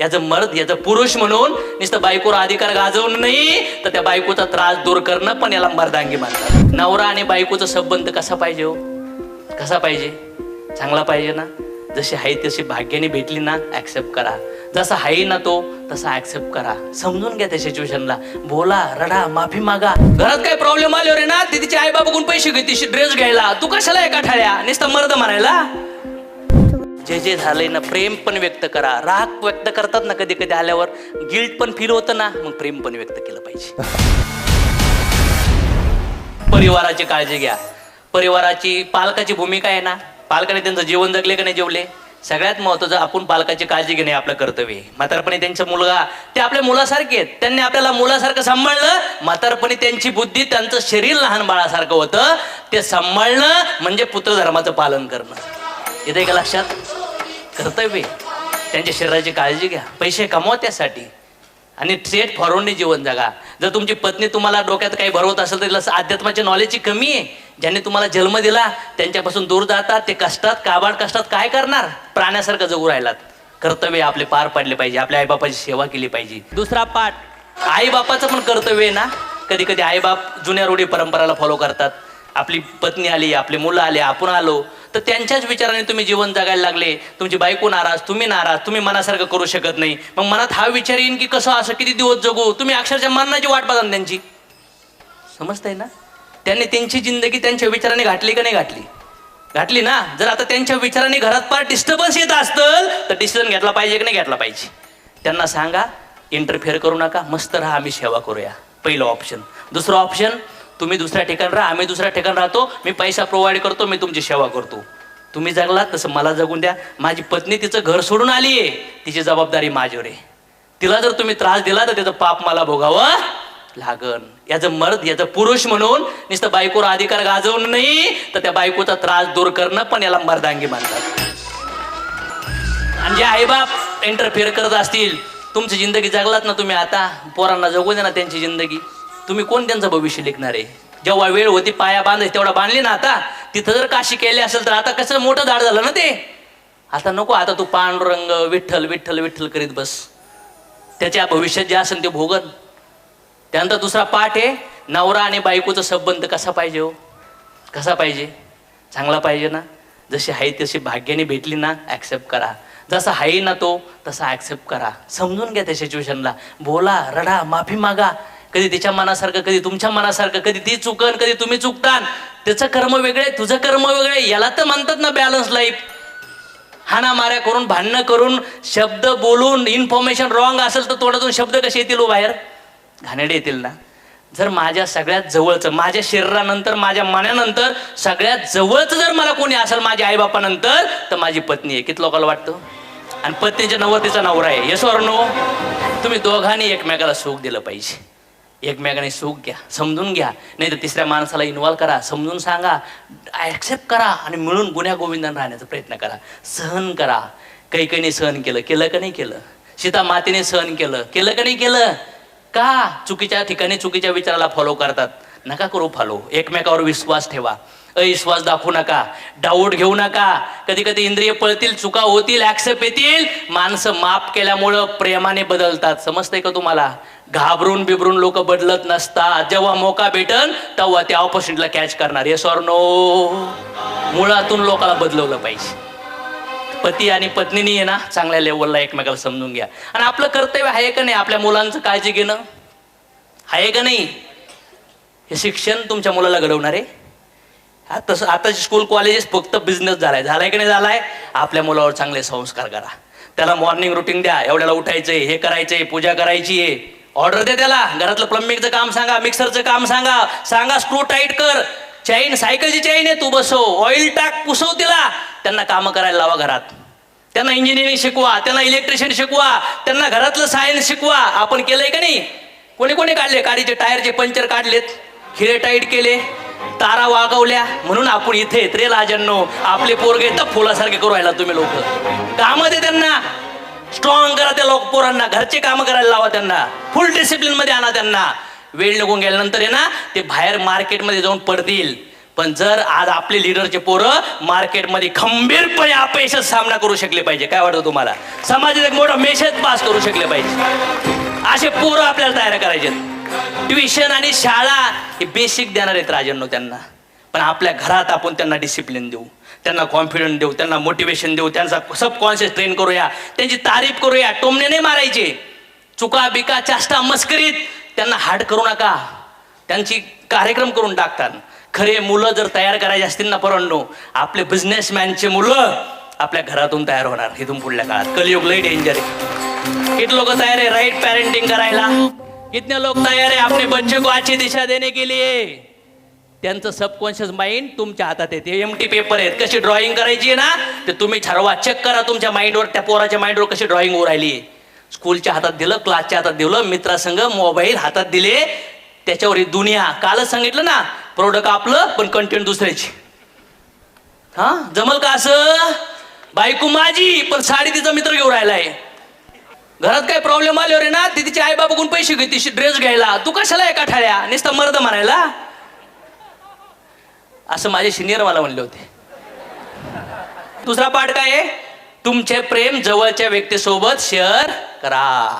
याचं मर्द याचं पुरुष म्हणून नुसतं बायकोवर अधिकार गाजवणं नाही तर त्या बायकोचा त्रास दूर करणं पण याला मर्दांगी मानतात. नवरा आणि बायकोचा संबंध कसा पाहिजे हो? कसा पाहिजे? चांगला पाहिजे ना? जशी आहे तशी भाग्याने भेटली ना ऍक्सेप्ट करा. जसा आहे ना तो तसा ऍक्सेप्ट करा. समजून घ्या त्या सिच्युएशनला बोला रडा माफी मागा. घरात काही प्रॉब्लेम आले रे ना ती तिच्या आई बाबाकडून पैसे घेते ड्रेस घ्यायला. तू कशाला एका ठाळ्या? नुसतं मर्द मारायला? जे जे झालंय ना प्रेम पण व्यक्त करा. राग व्यक्त करतात ना कधी कधी आल्यावर गिल्ट पण फील होतं ना मग प्रेम पण व्यक्त केलं पाहिजे. परिवाराची काळजी घ्या. परिवाराची पालकाची भूमिका आहे ना पालकाने त्यांचं जीवन जगले का नाही जेवले? सगळ्यात महत्वाचं आपण पालकाची काळजी घेणे आपलं कर्तव्य आहे. म्हातारपणी त्यांचा मुलगा ते आपल्या मुलासारखे आहेत. त्यांनी आपल्याला मुलासारखं सांभाळलं म्हातारपणी त्यांची बुद्धी त्यांचं शरीर लहान बाळासारखं होतं. ते सांभाळणं म्हणजे पुत्रधर्माचं पालन करणं. येते का लक्षात? कर्तव्य त्यांच्या शरीराची काळजी घ्या. पैसे कमवा त्यासाठी. आणि स्ट्रेट फॉरवर्डने जीवन जगा. जर तुमची पत्नी तुम्हाला डोक्यात काही भरवत असेल तर तिला अध्यात्माच्या नॉलेजची कमी आहे. ज्यांनी तुम्हाला जन्म दिला त्यांच्यापासून दूर जातात ते कष्टात काबाड कष्टात काय करणार? प्राण्यासारखं जगू राहिलात. कर्तव्य आपले पार पाडले पाहिजे. आपल्या आईबापाची सेवा केली पाहिजे. दुसरा पाठ. आईबापाचं पण कर्तव्य आहे ना? कधी कधी आईबाप जुन्या रूढी परंपराला फॉलो करतात. आपली पत्नी आली आपली मुलं आली आपण आलो. तर त्यांच्याच विचाराने तुम्ही जीवन जगायला लागले. तुमची बायको नाराज तुम्ही नाराज तुम्ही मनासारखं करू शकत नाही. मग मनात हा विचार येईन की कसं असं किती दिवस जगू? तुम्ही अक्षरशः मरणाची वाट बघा त्यांची. समजताय ना? त्यांनी त्यांची जिंदगी त्यांच्या विचाराने घातली का नाही घातली? घातली ना? जर आता त्यांच्या विचाराने घरात फार डिस्टर्बन्स येत असतं तर डिसिजन घेतला पाहिजे की नाही घेतला पाहिजे? त्यांना सांगा इंटरफेअर करू नका. मस्त राहा आम्ही सेवा करूया. पहिलं ऑप्शन दुसरं ऑप्शन तुम्ही दुसऱ्या ठिकाणी राहा आम्ही दुसऱ्या ठिकाणी राहतो मी पैसा प्रोव्हाइड करतो मी तुमची सेवा करतो. तुम्ही जगलात तसं मला जगून द्या. माझी पत्नी तिचं घर सोडून आली आहे. तिची जबाबदारी माझ्यावर आहे. तिला जर तुम्ही त्रास दिला तर त्याचं पाप मला भोगावं लागन. याचं मर्द याचं पुरुष म्हणून नुसतं बायकोवर अधिकार गाजवणं नाही तर त्या बायकोचा त्रास दूर करणं पण याला मर्दांगी मानतात. आणि जे आईबाप इंटरफेअर करत असतील तुमची जिंदगी जगलात ना तुम्ही आता पोरांना जगू दे ना त्यांची जिंदगी. तुम्ही कोण त्यांचं भविष्य लिखणार आहे? जेव्हा वेळ होती पाया बांधायची तेवढा बांधली ना आता. तिथं जर काशी केली असेल तर आता कसं मोठं झाड झालं ना ते? आता नको आता तू पांडुरंग विठ्ठल विठ्ठल विठ्ठल करीत बस. त्याच्या भविष्यात जे असेल ते भोगन त्यानंतर दुसरा पाठ आहे नवरा आणि बायकोचा संबंध कसा पाहिजे हो? कसा पाहिजे? चांगला पाहिजे ना? जशी आहे तशी भाग्याने भेटली ना ॲक्सेप्ट करा. जसा आहे ना तो तसा ॲक्सेप्ट करा. समजून घ्या त्या सिच्युएशनला बोला रडा माफी मागा. कधी तिच्या मनासारखं कधी तुमच्या मनासारखं कधी ती चुकन कधी तुम्ही चुकतान. त्याचं कर्म वेगळे तुझं कर्म वेगळे याला तर म्हणतात ना बॅलन्स लाईफ हाना माऱ्या करून भांडणं करून शब्द बोलून इन्फॉर्मेशन रॉंग असेल तर तोंडातून शब्द कसे येतील हो बाहेर? घाणेडे येतील ना? जर माझ्या सगळ्यात जवळचं माझ्या शरीरानंतर माझ्या मनानंतर सगळ्यात जवळचं जर मला कोणी असेल माझ्या आईबापानंतर तर माझी पत्नी आहे. किती लोकांना वाटतं? आणि पत्नीच्या नवरतीचा नवरा आहे. येस नो तुम्ही दोघांनी एकमेकाला सुख दिलं पाहिजे. एकमेकाने सुख घ्या समजून घ्या. नाही तर तिसऱ्या माणसाला इन्व्हॉल्व करा समजून सांगा ॲक्सेप्ट करा आणि मिळून गुन्ह्या गोविंदान राहण्याचा प्रयत्न करा. सहन करा. काही काहीने सहन केलं केलं का नाही केलं? सीता मातेने सहन केलं केलं का नाही केलं? का चुकीच्या ठिकाणी चुकीच्या विचाराला फॉलो करतात? नका करू फॉलो एकमेकावर विश्वास ठेवा. अविश्वास दाखवू नका. डाऊट घेऊ नका. कधी कधी इंद्रिय पळतील चुका होतील ऍक्सेप्ट येतील. माणसं माफ केल्यामुळं प्रेमाने बदलतात. समजतंय का तुम्हाला? घाबरून बिबरून लोक बदलत नसतात. जेव्हा मोका भेटन तेव्हा त्या ऑपॉर्च्युनिटीला कॅच करणार. येस ऑर नो मुळातून लोकाला बदलवलं पाहिजे. पती आणि पत्नीनी आहे ना चांगल्या लेवलला एकमेकाला समजून घ्या. आणि आपलं कर्तव्य आहे का नाही? आपल्या मुलांचं काळजी घेणं. आहे का नाही? हे शिक्षण तुमच्या मुलाला घडवणार? आहे तसं आताचे स्कूल कॉलेजेस फक्त बिझनेस झालाय. झालाय की नाही झालाय? आपल्या मुलावर चांगले संस्कार करा. त्याला मॉर्निंग रुटीन द्या. एवढ्याला उठायचंय हे करायचंय पूजा करायची आहे ऑर्डर द्या त्याला. घरातलं प्लंबिंगचं काम सांगा मिक्सरचं काम सांगा. सांगा स्क्रू टाईट कर. चैन सायकलची चैन आहे तू बसव. ऑइल टाक पुसव तिला. त्यांना कामं करायला लावा घरात. त्यांना इंजिनिअरिंग शिकवा. त्यांना इलेक्ट्रिशियन शिकवा. त्यांना घरातलं सायन्स शिकवा. आपण केलंय का नाही? कोणी कोणी काढले? गाडीचे टायरचे पंचर काढलेत. हिरे टाईट केले. तारा वागवल्या म्हणून आपण इथे येत रे लाजन्नो आपले पोरगे तर फुलासारखे करू राहिला तुम्ही लोक. काम दे त्यांना. स्ट्रॉंग करा त्या लोक पोरांना. घरचे काम करायला लावा त्यांना. फुल डिसिप्लिनमध्ये आणा त्यांना. वेळ निघून गेल्यानंतर आहे ना ते बाहेर मार्केटमध्ये जाऊन पडतील. पण जर आज आपले लिडरचे पोरं मार्केटमध्ये खंबीरपणे अपयशाचा सामना करू शकले पाहिजे. काय वाटतं तुम्हाला? समाजात एक मोठा मेसेज पास करू शकले पाहिजे. असे पोरं आपल्याला तयार करायचे ट्युशन आणि शाळा हे बेसिक देणार आहेत राजांनो त्यांना. पण आपल्या घरात आपण त्यांना डिसिप्लिन देऊ त्यांना कॉन्फिडन्स देऊ त्यांना मोटिवेशन देऊ त्यांचा सबकॉन्शियस ट्रेन करूया त्यांची तारीफ करूया टोमणे नाही मारायचे. चुका बिका चाष्टा मस्करीत त्यांना हार्ड करू नका. त्यांची कार्यक्रम करून टाकतात. खरे मुलं जर तयार करायचे असतील ना परंतु आपले बिझनेसमॅनचे मुलं आपल्या घरातून तयार होणार इथून पुढल्या काळात. कलियुग लई डेंजर आहे. किती लोक तयार आहे? राईट पॅरेंटिंग करायला. कितने लोक तयार आहे अपने बच्चे को अच्छी दिशा देने के लिए. त्यांचं सबकॉन्शियस माइंड तुमच्या हातात येते. एम टी पेपर आहेत. कशी ड्रॉइंग करायची आहे ना? ते तुम्ही ठरवा. चेक करा तुमच्या माइंडवर त्या पोराच्या माइंडवर कशी ड्रॉइंग होऊ राहिली स्कूलच्या हातात दिलं क्लासच्या हातात दिलं मित्रासंग मोबाईल हातात दिले. त्याच्यावर ही दुनिया. कालच सांगितलं ना प्रोडक्ट आपलं पण कंटेंट दुसऱ्याची. हा? जमल का असं? बायको माझी पण साडी तिचा मित्र घेऊन राहिलाय. घरात काय प्रॉब्लेम आले रे ना ती तिचे आई बाबाकडून पैसे घेते ड्रेस घ्यायला. तू कशाला एका ठाळ्या नुसतं मर्द म्हणायला? असं माझे सिनियर मला म्हणले होते. दुसरा पाठ काय आहे? तुमचे प्रेम जवळच्या व्यक्तीसोबत शेअर करा.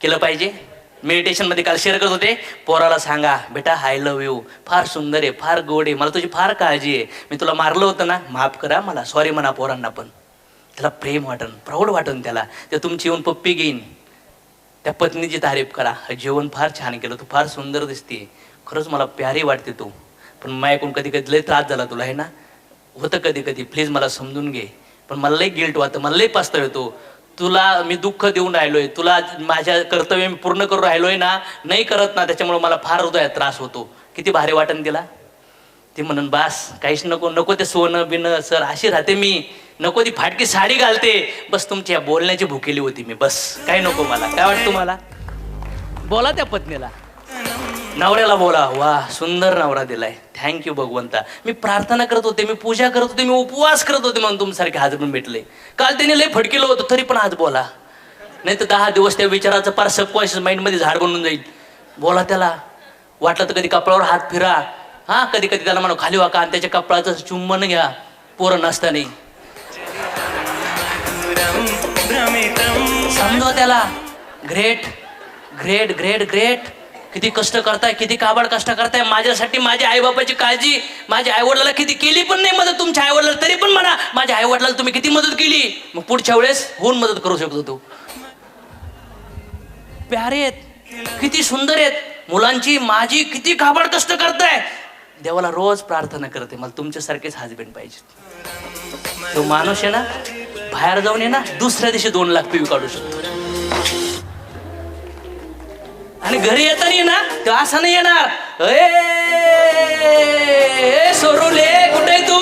केलं पाहिजे. मेडिटेशनमध्ये काल शेअर करत होते. पोराला सांगा बेटा आय लव्ह यू फार सुंदर आहे फार गोड आहे. मला तुझी फार काळजी आहे. मी तुला मारलं होतं ना माफ करा मला. सॉरी म्हणा पोरांना पण. त्याला प्रेम वाटन प्राऊड वाटन त्याला. ते तुमची येऊन पप्पी घेईन त्या पत्नीची तारीफ करा. जेवण फार छान केलं तू फार सुंदर दिसते. खरंच मला प्यारी वाटते तू. पण मायकून कधी कधी लय त्रास झाला तुला आहे ना? होतं कधी कधी प्लीज मला समजून घे. पण मला लई गिल्ट वाटतं मला लई पास्तव येतो तुला मी दुःख देऊन राहिलोय. तुला माझ्या कर्तव्य मी पूर्ण करून राहिलोय ना? नाही करत ना त्याच्यामुळे मला फार हृदयात त्रास होतो. किती भारी वाटन तिला. ती म्हणून बास काहीच नको नको ते सोनं बिनं सर अशी राहते मी. नको ती फाटकी साडी घालते. बस तुमच्या बोलण्याची भुकेली होती मी. बस. काय नको मला. काय वाटतं तुम्हाला? बोला त्या पत्नीला. नवऱ्याला बोला. वा सुंदर नवरा दिलाय. थँक्यू भगवंता. मी प्रार्थना करत होते मी पूजा करत होते मी उपवास करत होते म्हणून तुमच्यासारखे हजबंड भेटले काल त्याने लय फडकेलं होतं तरी पण आज बोला. नाही तर दहा दिवस त्या विचाराचं पार सबकॉन्शियस माइंडमध्ये झाड बनून जाईल. बोला त्याला. वाटलं तर कधी कपडावर हात फिरा. हा कधी कधी त्याला म्हणा खाली वाका आणि त्याच्या कपड्याचं चुंबन घ्या. पोरं नसताना. समजो त्याला? ग्रेट ग्रेट ग्रेट ग्रेट किती कष्ट करताय किती काबाड कष्ट करताय. माझ्यासाठी माझ्या आईबापाची काळजी माझ्या आईवडिलाला किती केली पण नाही मदत? तुमच्या आईवडिलाला तरी पण म्हणा. माझ्या आईवडिलाला तुम्ही किती मदत केली? मग पुढच्या वेळेस होऊन मदत करू शकतो तू. प्यारे आहेत. किती सुंदर आहेत. मुलांची माझी किती काबाड कष्ट करताय. देवाला रोज प्रार्थना करते. मला तुमच्यासारखेच हजबंड पाहिजे तो माणूस आहे ना बाहेर जाऊन ये ना दुसऱ्या दिवशी दोन लाख पिवी काढू शकतो. आणि घरी येताना ये ना तो असं नाही येणार. ए, सोरुले कुठे तू?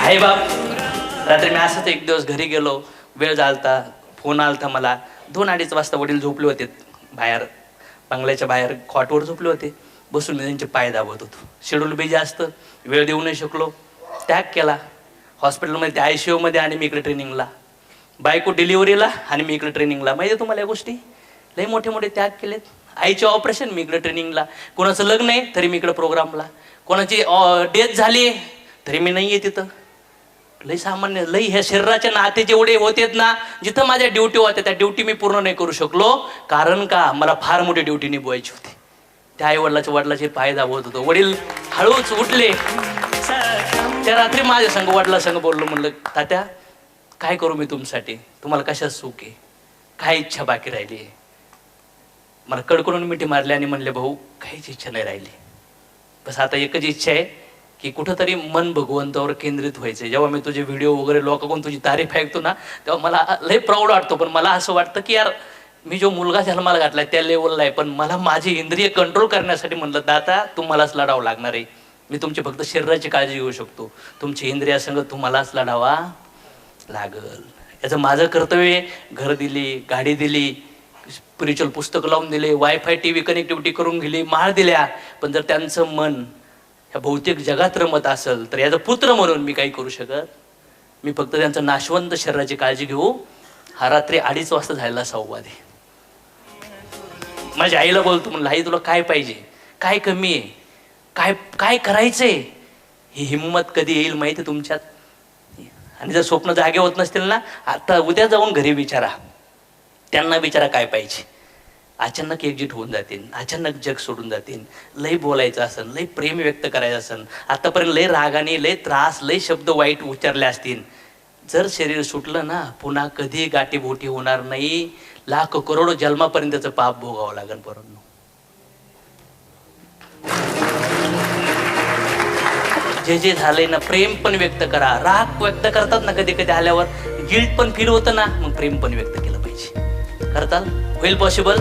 आहे बाप रात्री मी असंच एक दिवस घरी गेलो वेळ झालता फोन आलता मला. दोन अडीच वाजता वडील झोपले होते बाहेर बंगल्याच्या बाहेर खॉटवर झोपले होते. बसून मी त्यांचे पाय दाबत होतो. शेड्यूल बिजी असतं वेळ देऊ नाही शकलो. त्याग केला. हॉस्पिटलमध्ये त्या आय सी ओमध्ये आणि मी इकडे ट्रेनिंगला. बायको डिलिव्हरीला आणि मी इकडे ट्रेनिंगला. माहिती आहे तुम्हाला या गोष्टी? लई मोठे मोठे त्याग केलेत. आईचे ऑपरेशन मी इकडे ट्रेनिंगला. कोणाचं लग्न आहे तरी मी इकडे प्रोग्रामला. कोणाची डेथ झाली आहे तरी मी नाही आहे तिथं. लई सामान्य लई ह्या शरीराच्या नाते जेवढे होतेत ना जिथं माझ्या ड्युटी होत्या त्या ड्युटी मी पूर्ण नाही करू शकलो. कारण का मला फार मोठी ड्युटी निभवायची होती. त्या आई वडिलाच्या वडिलाचे पाय दाबवत होतो. वडील हळूच उठले. त्या रात्री माझ्या संघ वडिला संघ बोललो म्हणलं तात्या काय करू मी तुमच्यासाठी तुम्हाला कशात सुख आहे? काय इच्छा बाकी राहिली आहे? मला कडकडून मिठी मारली आणि म्हणले भाऊ काहीच इच्छा नाही राहिली. बस आता एकच इच्छा आहे की कुठंतरी मन भगवंतावर केंद्रित व्हायचं जेव्हा मी तुझे व्हिडिओ वगैरे लोकांकडून तुझी तारीफ ऐकतो ना तेव्हा मला लय प्राऊड वाटतो. पण मला असं वाटतं की यार मी जो मुलगा जन्माला घातलाय त्या लेवलला आहे. पण मला माझी इंद्रिय कंट्रोल करण्यासाठी म्हणलं दादा तुम्हालाच लढावं लागणार आहे. मी तुमची फक्त शरीराची काळजी घेऊ शकतो. तुमची इंद्रियासंग तुम्हालाच लढावा लागल. याचं माझं कर्तव्य आहे. घर दिली गाडी दिली स्पिरिच्युअल पुस्तकं लावून दिले वायफाय टी व्ही कनेक्टिव्हिटी करून गेली माळ दिल्या. पण जर त्यांचं मन ह्या भौतिक जगात रमत असेल तर याचा पुत्र म्हणून मी काही करू शकत. मी फक्त त्यांचं नाशवंत शरीराची काळजी घेऊ. हा रात्री अडीच वाजता झालेला संवाद आहे. माझ्या आईला बोलतो म्हणलं आई तुला काय पाहिजे? काय कमी आहे? काय काय करायचंय? ही हिंमत कधी येईल माहिती तुमच्यात? आणि जर स्वप्न जागे होत नसतील ना आता उद्या जाऊन घरी विचारा. त्यांना विचारा काय पाहिजे. अचानक एकजीट होऊन जातील अचानक जग सोडून जातील. लय बोलायचं असेल लय प्रेम व्यक्त करायचं असेल आतापर्यंत लय रागाने लय त्रास लय शब्द वाईट उच्चारले असतील. जर शरीर सुटलं ना पुन्हा कधी गाठीभोटी होणार नाही. लाख करोडो जन्मापर्यंतचं पाप भोगावं लागेल परंतु जे जे झालंय ना प्रेम पण व्यक्त करा. राग व्यक्त करतात ना कधी कधी आल्यावर. गिल्ट पण फील होतं ना मग प्रेम पण व्यक्त केलं पाहिजे. करताल? होईल पॉसिबल